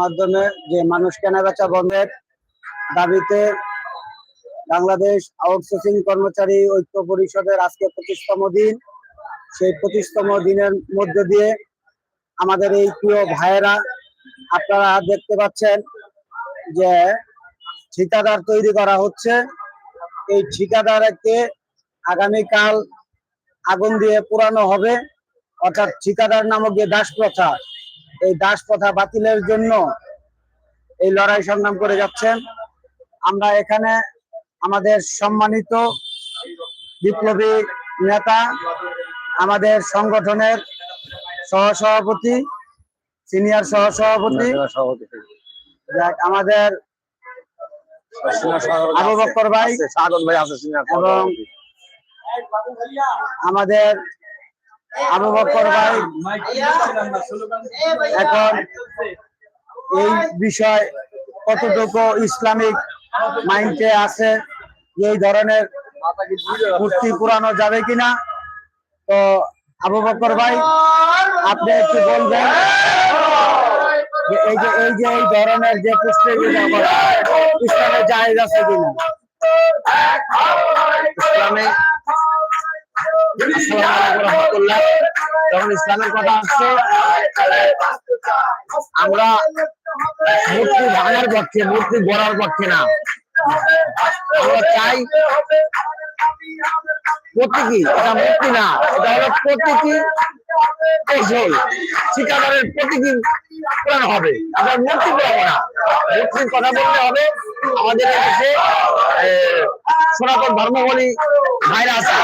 মাধ্যমে যে মানুষ কেনাবেচা বন্ধের দাবিতে বাংলাদেশ আউটসোর্সিং কর্মচারী ঐক্য পরিষদের আজকে পঁচিশতম দিন। সেই পঁচিশতম দিনের মধ্য দিয়ে আমাদের এই প্রিয় ভাইয়েরা, আপনারা দেখতে পাচ্ছেন যে ঠিকাদার তৈরি করা হচ্ছে। এই ঠিকাদারকে আগামীকাল আগুন দিয়ে পুরানো হবে, অর্থাৎ ঠিকাদার নামক যে দাস প্রথা এই দাস প্রথা বাতিলের জন্য এই লড়াই সংগ্রাম করে যাচ্ছেন। আমরা এখানে আমাদের সম্মানিত বিপ্লবী নেতা আমাদের সংগঠনের সহসভাপতি সিনিয়র সহসভাপতি আমাদের আবু বক্কর ভাই ভাই আছে এবং আমাদের আবু বক্কর ভাই এখন এই বিষয় কতটুকু ইসলামিক মাইন্ডে আছে এই ধরনের মূর্তি পুরানো যাবে কিনা? তো আবু বক্কর ভাই আপনি একটু বলবেন যে এই যে এই যে এই ধরনের যে পুষ্টি ইসলামে জায়েজ আছে কিনা? ইসলামে যখন ইসলামের কথা আসছে আমরা মূর্তি ভাঙার পক্ষে মূর্তি গড়ার পক্ষে না। আমরা চাই এটা এটা আমরা মূর্তি পুরাবো না। কথা বলতে হবে, আমাদের দেশে সনাতন ধর্মবলী ভাইরা আছে।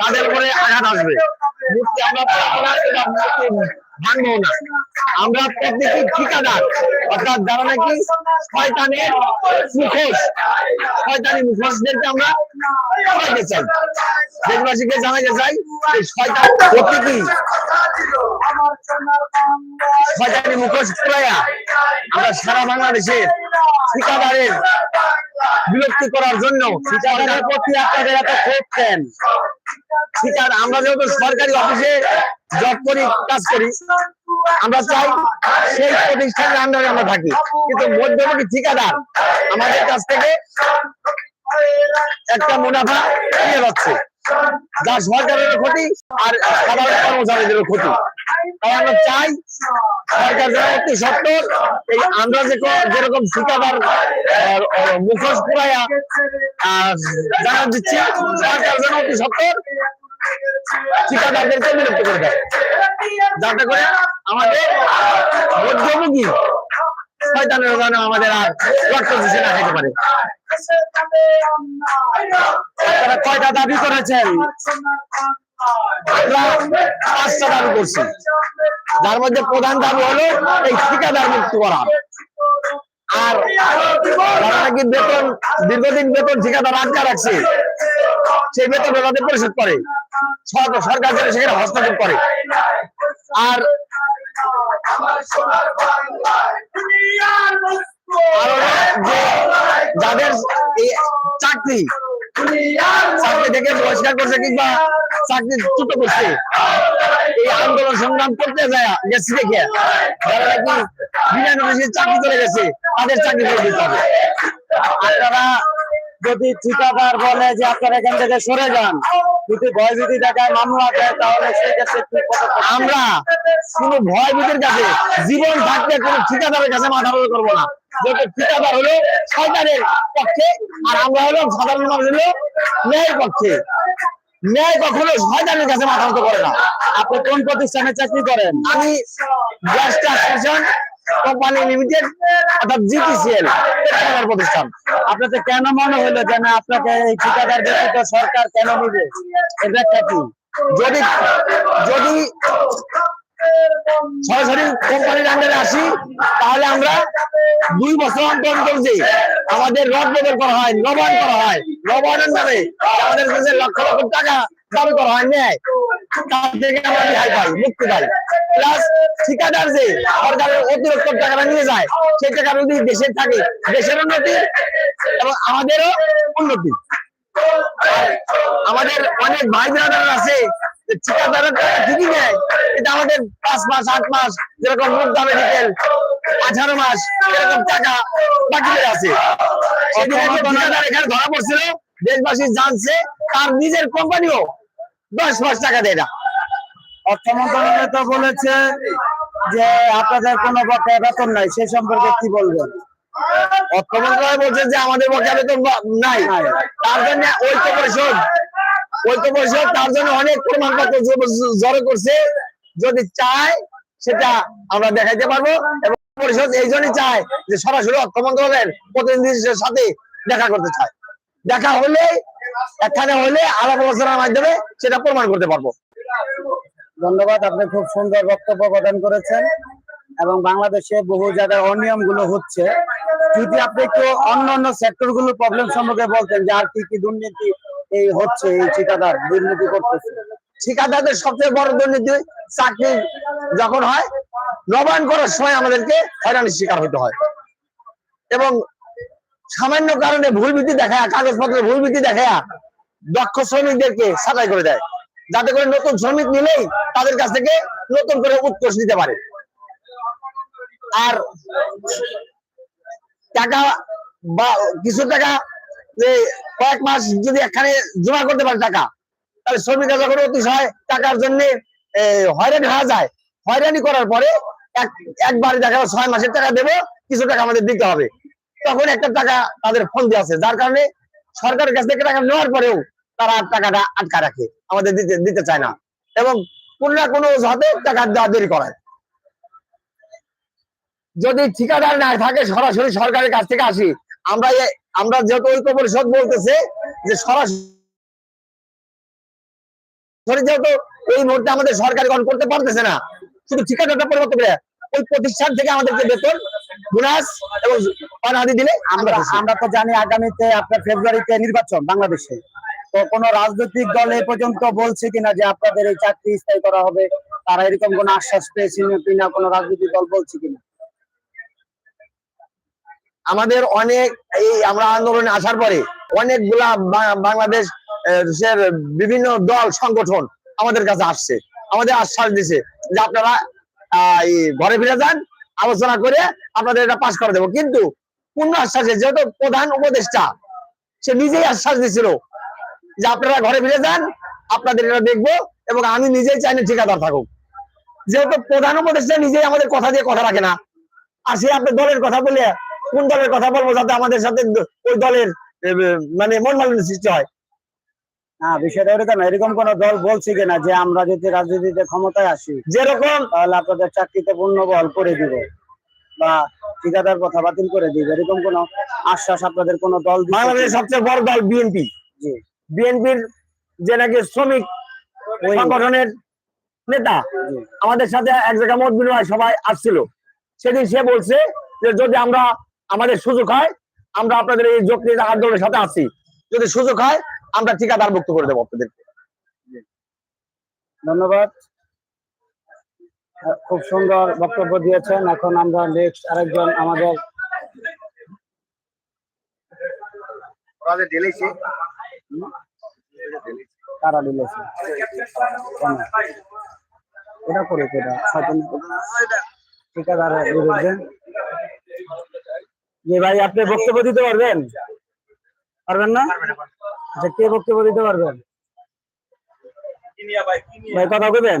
তাদের উপরে আঘাত আসবে। মূর্তি আমরা না মূর্তি ভাঙবো না। আমরা প্রত্যেকে ঠিকাদার। অর্থাৎ যারা নাকি শয়তানের মুখোশ, শয়তানি মুখোশদেরকে আমরা সরাইতে চাই। দেশবাসীকে জানাইতে চাই শয়তান প্রত্যেকেই শয়তানি মুখোশ পুরাইয়া আমরা সারা বাংলাদেশের ঠিকাদারের বিলুপ্তি করার জন্য ঠিকাদারের প্রতি আপনাদের এত ক্ষোভ কেন ঠিকাদার, আমরা যেহেতু সরকারি অফিসে জব করি, কাজ করি আমরা চাই সেই প্রতিষ্ঠানের আন্ডারে আমরা থাকি। কিন্তু মধ্যবর্তী ঠিকাদার আমাদের কাছ থেকে একটা মুনাফা নিয়ে যাচ্ছে। যা সরকারের ক্ষতি আর সাধারণ কর্মচারীদের ক্ষতি। তাই আমরা চাই সরকার যেন অতি সত্তর এই আমরা যে যেরকম ঠিকাদার মুখোশ পুরাইয়া জানা দিচ্ছি, সরকার যেন অতি সত্তর ঠিকাদারদেরকে বিরক্ত করে দেয়। যাতে করে আমাদের শয়তানের যেন আমাদের আর রক্ত না খেতে পারে। আপনারা কয়টা দাবি করেছেন? পাঁচটা দাবি করছি। যার মধ্যে প্রধান দাবি হলো এই ঠিকাদার মুক্ত করা। আর নাকি বেতন, দীর্ঘদিন বেতন ঠিকাদার আটকা রাখছে, সেই বেতন ওনাদের পরিশোধ করে। সরকার সরকার সেখানে হস্তক্ষেপ করে। আর যাদের চাকরি চাকরি থেকে বহিষ্কার করছে কিংবা চাকরি চ্যুত করছে, এই আন্দোলন সংগ্রাম করতে যায়, গেছে দেখে। যারা নাকি বিনা নোটিশে চাকরি চলে গেছে, তাদের চাকরি করে দিতে হবে। আপনারা যদি ঠিকাদার বলে যে আপনারা এখান থেকে সরে যান যদি ভয়ভীতি দেখায় মামলা দেয় তাহলে আমরা ভয় ভীতির কাছে, জীবন থাকতে ঠিকাদারের কাছে মাথা নত করব না। ঠিকাদার হলো শয়তানের পক্ষে, আর আমরা হলো সাধারণ মানুষ হলো ন্যায়ের পক্ষে। ন্যায় কখনো শয়তানের কাছে মাথা করে না। আপনি কোন প্রতিষ্ঠানে চাকরি করেন? আমি গ্যাস ট্রান্সমিশন কোম্পানি লিমিটেড অর্থাৎ জিটিসিএল প্রতিষ্ঠান। আপনাকে কেন মনে হলো যে না আপনাকে এই ঠিকাদার ব্যতীত সরকার কেন নিবে? ব্যাখ্যা কি? যদি যদি সরাসরি কোম্পানির আন্ডারে আসি, তাহলে আমরা দুই বছর অন্তর যে আমাদের রদ বদল করা হয় নবায়ন করা হয় নবায়নের নামে আমাদের কাছে লক্ষ লক্ষ টাকা করা হয় নেয় তার থেকে পাই মুক্তি পাই। প্লাস ঠিকাদার যে সরকারের অতিরিক্ত টাকাটা নিয়ে যায়, সেই টাকা যদি থাকে, দেশের উন্নতি এবং আমাদেরও উন্নতি। আমাদের অনেক ভাই ব্রাদার আছে ঠিকাদারের টাকা ঠিকই নেয় এটা আমাদের পাঁচ মাস, আট মাস, যেরকম মুখ দামে দিতেন আঠারো মাস এরকম টাকা বাকি আছে। সেদিন ঠিকাদার এখানে ধরা পড়ছিল, দেশবাসী জানছে, তার নিজের কোম্পানিও দশ মাস টাকা দেয় না। অর্থ মন্ত্রণালয় তো বলেছে যে আপনাদের কোনো বকেয়া বেতন নাই সে সম্পর্কে কি বলবেন? অর্থ মন্ত্রণালয় বলছে যে আমাদের বকেয়া বেতন নাই। তার জন্য ঐক্য পরিষদ ঐক্য পরিষদ তার জন্য অনেক প্রমাণপত্র জড়ো করছে। যদি চায় সেটা আমরা দেখাইতে পারব। এবং পরিষদ এই জন্যই চায় যে সরাসরি অর্থ মন্ত্রণালয়ের প্রতিনিধিদের সাথে দেখা করতে চায়। দেখা হলে এখানে হলে আলাপ আলোচনার মাধ্যমে সেটা প্রমাণ করতে পারব। ধন্যবাদ আপনি খুব সুন্দর বক্তব্য প্রদান করেছেন এবং বাংলাদেশে বহু জায়গায় অনিয়মগুলো হচ্ছে। যদি আপনি একটু অন্য অন্য সেক্টরগুলো প্রবলেম সম্পর্কে বলতেন যে আর কি কি দুর্নীতি এই হচ্ছে এই ঠিকাদার দুর্নীতি করতেছে। ঠিকাদারদের সবচেয়ে বড় দুর্নীতি চাকরি যখন হয় নবায়ন করার সময় আমাদেরকে হয়রানির শিকার হতে হয়। এবং সামান্য কারণে ভুল ভিত্তি দেখায় কাগজপত্রে ভুল ভিত্তি দেখায়, দক্ষ শ্রমিকদেরকে ছাঁটাই করে দেয়। যাতে করে নতুন শ্রমিক নিলেই তাদের কাছ থেকে নতুন করে উৎকর্ষ দিতে পারে। আর টাকা বা কিছু টাকা যে কয়েক মাস যদি এখানে জমা করতে পারে টাকা, তাহলে শ্রমিকরা যখন অতিশয় টাকার জন্য হয়রানি হওয়া যায়, হয়রানি করার পরে এক, একবারে দেখা ছয় মাসের টাকা দেবো, কিছু টাকা আমাদের দিতে হবে। তখন একটা টাকা তাদের ফোন দিয়ে আছে। যার কারণে সরকারের কাছ থেকে টাকা নেওয়ার পরেও তারা টাকাটা আটকা রাখে, আমাদের দিতে দিতে চায় না। এবং কোন না কোনো অজুহাতে টাকা দেওয়া দেরি করায়। যদি ঠিকাদার না থাকে, সরাসরি সরকারের কাছ থেকে আসি। আমরা আমরা যেহেতু ঐক্য পরিষদ বলতেছে যে সরাসরি সরি যেহেতু এই মুহূর্তে আমাদের সরকার গ্রহণ করতে পারতেছে না, শুধু ঠিকাদারটা পরিবর্তন করে, ওই প্রতিষ্ঠান থেকে আমাদেরকে বেতন বোনাস এবং দিলে আমরা আমরা তো জানি আগামীতে আপনার ফেব্রুয়ারিতে নির্বাচন বাংলাদেশে। তো কোন রাজনৈতিক দল এ পর্যন্ত বলছে কিনা যে আপনাদের এই চাকরি স্থায়ী করা হবে তারা এরকম কোন আশ্বাস পেয়েছে কিনা কোন রাজনৈতিক দল বলছে কিনা? আমাদের অনেক এই আমরা আন্দোলনে আসার পরে অনেকগুলা বাংলাদেশ বিভিন্ন দল সংগঠন আমাদের কাছে আসছে। আমাদের আশ্বাস দিছে যে আপনারা ঘরে ফিরে যান আলোচনা করে আপনাদের এটা পাশ করে দেবো। কিন্তু পূর্ণ আশ্বাসে যেহেতু প্রধান উপদেষ্টা, সে নিজেই আশ্বাস দিছিল যে আপনারা ঘরে ফিরে যান, আপনাদের এটা দেখব এবং আমি নিজেই চাই না ঠিকাদার থাকুক। যেহেতু প্রধান উপদেষ্টা নিজেই আমাদের কথা দিয়ে কথা রাখে না। আর সে আপনার দলের কথা বলে, কোন দলের কথা বলব যাতে আমাদের সাথে ওই দলের মানে মন মালিন্য সৃষ্টি হয়। না বিষয়টা এরকম না। এরকম কোন দল বলছে কিনা যে আমরা যদি রাজনীতিতে ক্ষমতায় আসি যেরকম তাহলে আপনাদের চাকরিতে পূর্ণবল করে দিব বা ঠিকাদার কথা বাতিল করে দিব এরকম কোন আশ্বাস আপনাদের কোন দল বাংলাদেশের সবচেয়ে বড় দল বিএনপি জি। বিএনপির যে নাকি শ্রমিক সংগঠনের নেতা আমাদের সাথে এক জায়গায় মত বিনিময় সবাই আসছিল। সেদিন সে বলছে যে যদি আমরা আমাদের সুযোগ হয় আমরা আপনাদের এই যৌক্তিক আন্দোলনের সাথে আছি। যদি সুযোগ হয় আমরা ঠিকাদার মুক্ত করে দেবো আপনাদেরকে। ধন্যবাদ। খুব সুন্দর বক্তব্য দিয়েছেন। এখন আমরা নেক্সট আরেকজন আমাদের কারা দিলেছে এটা করে কেটা ঠিকাদারের বিরুদ্ধে যে ভাই আপনি বক্তব্য দিতে পারবেন? পারবেন না? আচ্ছা কে বক্তব্য দিতে পারবেন? ভাই কথা কইবেন?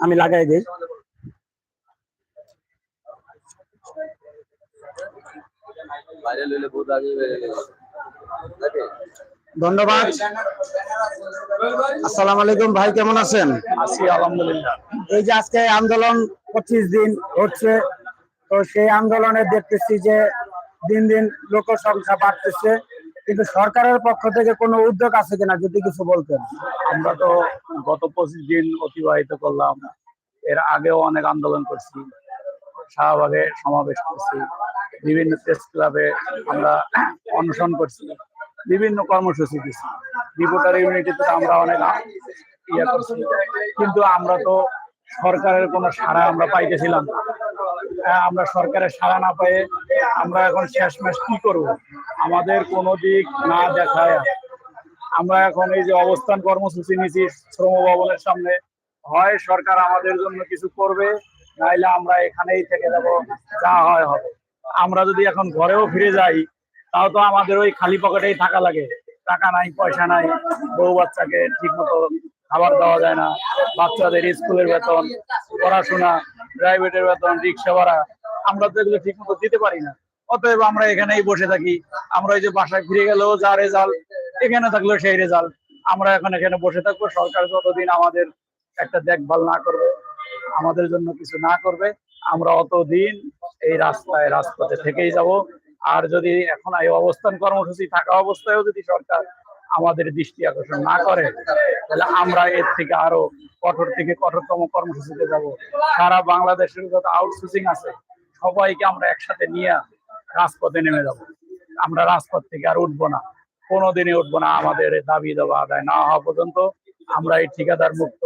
আমি লাগাই দিই। ধন্যবাদ। আসসালাম আলাইকুম ভাই কেমন আছেন? আছি আলহামদুলিল্লাহ। এই যে আজকে আন্দোলন পঁচিশ দিন হচ্ছে তো সেই আন্দোলনে দেখতেছি যে দিন দিন লোক সংখ্যা বাড়তেছে, কিন্তু সরকারের পক্ষ থেকে কোনো উদ্যোগ আছে কিনা যদি কিছু বলতেন? আমরা তো গত পঁচিশ দিন অতিবাহিত করলাম, এর আগেও অনেক আন্দোলন করছি, শাহবাগে সমাবেশ করছি, বিভিন্ন প্রেস ক্লাবে আমরা অনশন করছি, বিভিন্ন কর্মসূচি দিচ্ছি রিপোর্টার ইউনিটিতে আমরা অনেক ইয়ে করছি, কিন্তু আমরা তো সরকারের কোনো সাড়া আমরা পাইতেছিলাম আমরা সরকারের সাড়া না পেয়ে আমরা এখন শেষ শেষমেশ কি করব? আমাদের কোনো দিক না দেখায়। আমরা এখন এই যে অবস্থান কর্মসূচি নিয়েছি শ্রম ভবনের সামনে, হয় সরকার আমাদের জন্য কিছু করবে, নাইলে আমরা এখানেই থেকে যাব, যা হয় হবে। আমরা যদি এখন ঘরেও ফিরে যাই, তাও তো আমাদের ওই খালি পকেটেই থাকা লাগে। টাকা নাই, পয়সা নাই, বউ বাচ্চাকে ঠিক মতো খাবার দেওয়া যায় না, বাচ্চাদের স্কুলের বেতন, পড়াশোনা প্রাইভেটের বেতন রিক্সা ভাড়া, আমরা তো এগুলো ঠিক মতো দিতে পারি না। অতএব আমরা এখানেই বসে থাকি। আমরা ওই যে বাসায় ফিরে গেলেও যা রেজাল্ট এখানে থাকলেও সেই রেজাল্ট আমরা এখন এখানে বসে থাকব। সরকার যতদিন আমাদের একটা দেখভাল না করবে, আমাদের জন্য কিছু না করবে, আমরা অতদিন এই রাস্তায়, রাজপথে থেকেই যাব। আর যদি এখন এই অবস্থান কর্মসূচি থাকা অবস্থায়ও যদি সরকার আমাদের দৃষ্টি আকর্ষণ না করে, তাহলে আমরা এর থেকে আরও কঠোর থেকে কঠোরতম কর্মসূচিতে যাব। সারা বাংলাদেশের যত আউটসোর্সিং আছে, সবাইকে আমরা একসাথে নিয়ে রাজপথে নেমে যাব। আমরা রাজপথ থেকে আর উঠবো না। কোনোদিনই উঠবো না। আমাদের দাবি দেওয়া আদায় না হওয়া পর্যন্ত আমরা এই ঠিকাদার মুক্ত।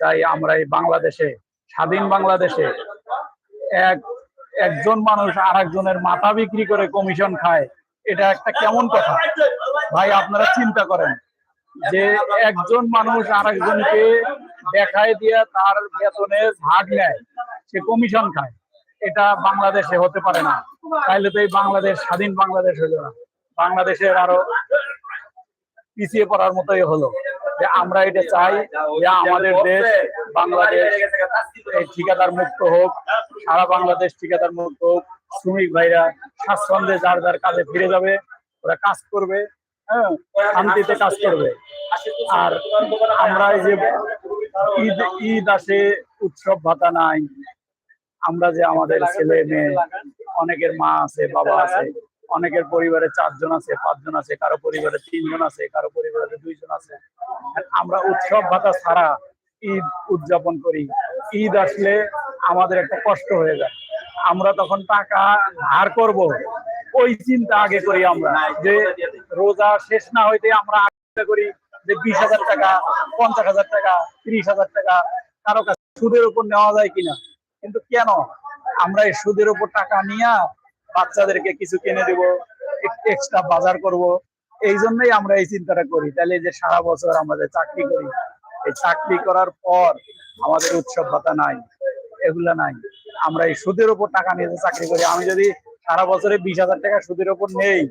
চাই আমরা এই বাংলাদেশে, স্বাধীন বাংলাদেশে এক, একজন মানুষ আর একজনের মাথা বিক্রি করে কমিশন খায়। এটা একটা কেমন কথা? ভাই, আপনারা চিন্তা করেন যে একজন মানুষ আর একজনকে দেখায় দিয়ে তার বেতনে ভাগ নেয়, সে কমিশন খায়। এটা বাংলাদেশে হতে পারে না। তাইলে তো এই বাংলাদেশ, স্বাধীন বাংলাদেশ হলো না। বাংলাদেশের আরও পিছিয়ে পড়ার মতোই হলো যে আমরা এটা চাই যে আমাদের দেশ বাংলাদেশ এই ঠিকাদার মুক্ত হোক, সারা বাংলাদেশ ঠিকাদার মুক্ত হোক। শ্রমিক ভাইরা স্বাচ্ছন্দ্যে যার যার কাজে ফিরে যাবে, ওরা কাজ করবে হ্যাঁ শান্তিতে কাজ করবে। আর আমরা এই যে ঈদ ঈদ আসে, উৎসব ভাতা নাই, আমরা যে আমাদের ছেলে মেয়ে, অনেকের মা আছে, বাবা আছে, অনেকের পরিবারে চারজন আছে, পাঁচজন আছে, কারও পরিবারে তিনজন আছে, কারও পরিবারে দুইজন আছে। আমরা উৎসব ভাতা ছাড়া ঈদ উদযাপন করি। ঈদ আসলে আমাদের একটা কষ্ট হয়ে যায়। আমরা তখন টাকা ধার করব। ওই চিন্তা আগে করি আমরা যে রোজা শেষ না হইতে আমরা আগে করি যে বিশ হাজার টাকা, পঞ্চাশ হাজার টাকা, ত্রিশ হাজার টাকা কারও কাছে সুদের উপর নেওয়া যায় কিনা। কিন্তু কেন? আমরা এই সুদের উপর টাকা নিয়ে বাচ্চাদেরকে কিছু কিনে দিব এক্সট্রা বাজার করব। এই জন্যই আমরা এই চিন্তাটা করি। তাহলে যে সারা বছর আমাদের চাকরি করি, এই চাকরি করার পর আমাদের উৎসব ভাতা নাই। এগুলা নাই। আমরা এই সুদের উপর টাকা নিয়ে চাকরি করি, আমি যদি সারা বছরে বিশ হাজার টাকা সুদের উপর নেই,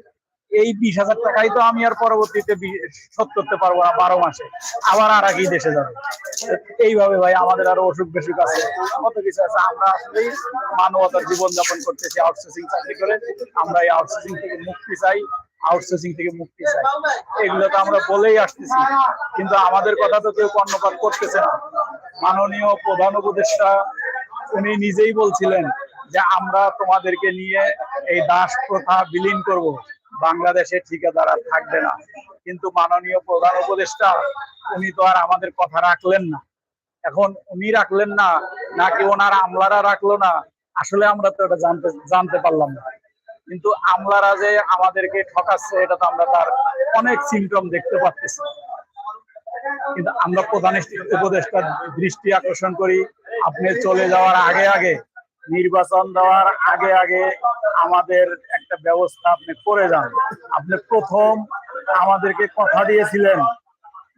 এই বিশ হাজার টাকাই তো আমি আর পরবর্তীতে শোধ করতে পারব না বারো মাসে। আবার আর আগেই দেশে যাবে। এইভাবে ভাই, আমাদের আরও অসুখ বিসুখ আছে, কত কিছু আছে। আমরা আসলেই মানবতার জীবনযাপন করতেছি আউটসোর্সিং চাকরি করে। আমরা এই আউটসোর্সিং থেকে মুক্তি চাই আউটসোর্সিং থেকে মুক্তি চাই। এগুলো তো আমরা বলেই আসতেছি, কিন্তু আমাদের কথা তো কেউ কর্ণপাত করতেছে না। মাননীয় প্রধান উপদেষ্টা উনি নিজেই বলছিলেন যে আমরা তোমাদেরকে নিয়ে এই দাস প্রথা বিলীন করব। বাংলাদেশে ঠিকাদার থাকবে না। কিন্তু মাননীয় প্রধান উপদেষ্টা, উনি তো আর আমাদের কথা রাখলেন না। এখন উনি রাখলেন না, নাকি ওনার আমলারা রাখল না? আসলে আমরা তো এটা জানতে জানতে পারলাম না। কিন্তু আমলারা যে আমাদেরকে ঠকাচ্ছে, এটা তো আমরা তার অনেক সিমটম দেখতে পাচ্ছি। কিন্তু আমরা প্রধান উপদেষ্টার দৃষ্টি আকর্ষণ করি। আপনি চলে যাওয়ার আগে আগে, নির্বাচন দেওয়ার আগে আগে আমাদের একটা ব্যবস্থা আপনি করে যান। আপনি প্রথম আমাদেরকে কথা দিয়েছিলেন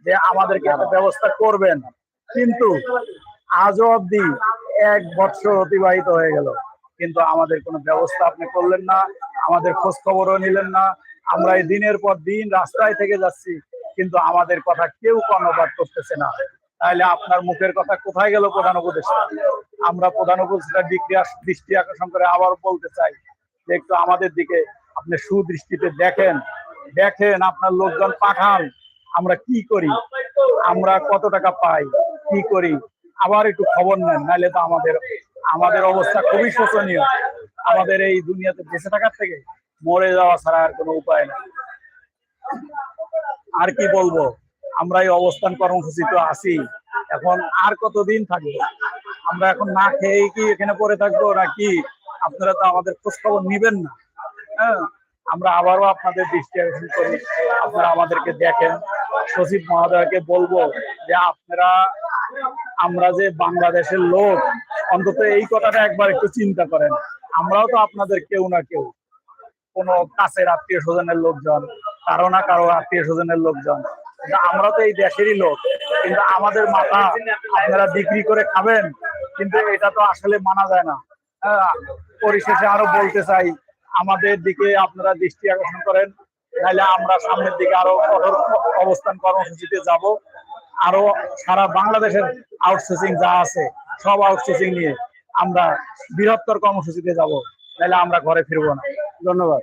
যে আমাদেরকে একটা ব্যবস্থা করবেন। কিন্তু আজও অব্দি এক বছর অতিবাহিত হয়ে গেল। কিন্তু আমাদের কোনো ব্যবস্থা আপনি করলেন না, আমাদের খোঁজ খবরও নিলেন না। আমরা এই দিনের পর দিন রাস্তায় থেকে যাচ্ছি। কিন্তু আমাদের কথা কেউ কর্ণপাত করতেছে না। তাহলে আপনার মুখের কথা কোথায় গেল প্রধান উপদেষ্টা? আমরা প্রধান উপদেষ্টার দিকে দৃষ্টি আকর্ষণ করে আবার বলতে চাই যে একটু আমাদের দিকে আপনি সুদৃষ্টিতে দেখেন। দেখেন আপনার লোকজন পাঠান, আমরা কি করি? আমরা কত টাকা পাই? কি করি? আবার একটু খবর নেন, নাহলে তো আমাদের আমাদের অবস্থা খুবই শোচনীয়। আমাদের এই দুনিয়াতে বেঁচে থাকার থেকে মরে যাওয়া ছাড়া আর কোনো উপায় নেই। আর কি বলব? আমরা এই অবস্থান কর্মসূচি তো আছি। এখন আর কতদিন থাকব? আমরা এখন না খেয়ে কি এখানে পড়ে থাকব নাকি? আপনারা তো আমাদের খোঁজ খবর নিবেন না। হ্যাঁ? আমরা আবারও আপনাদের দৃষ্টি আকর্ষণ করি। আপনারা আমাদেরকে দেখেন। সচিব মহোদয়কে বলব যে আপনারা, আমরা যে বাংলাদেশের লোক, অন্তত এই কথাটা একবার একটু চিন্তা করেন। আমরাও তো আপনাদের কেউ না কেউ। কোনো কাছের আত্মীয় স্বজনের লোকজন কারও না কারও আত্মীয় স্বজনের লোকজন। আমরা তো এই দেশেরই লোক কিন্তু আমাদের মাথা আপনারা বিক্রি করে খাবেন কিন্তু এটা তো আসলে মানা যায় না। হ্যাঁ, পরিশেষে আরও বলতে চাই আমাদের দিকে আপনারা দৃষ্টি আকর্ষণ করেন নাহলে আমরা সামনের দিকে আরও কঠোর অবস্থান কর্মসূচিতে যাব। আরও সারা বাংলাদেশের আউটসোর্সিং যা আছে সব আউটসোর্সিং নিয়ে আমরা বৃহত্তর কর্মসূচিতে যাব নাহলে আমরা ঘরে ফিরবো না। ধন্যবাদ।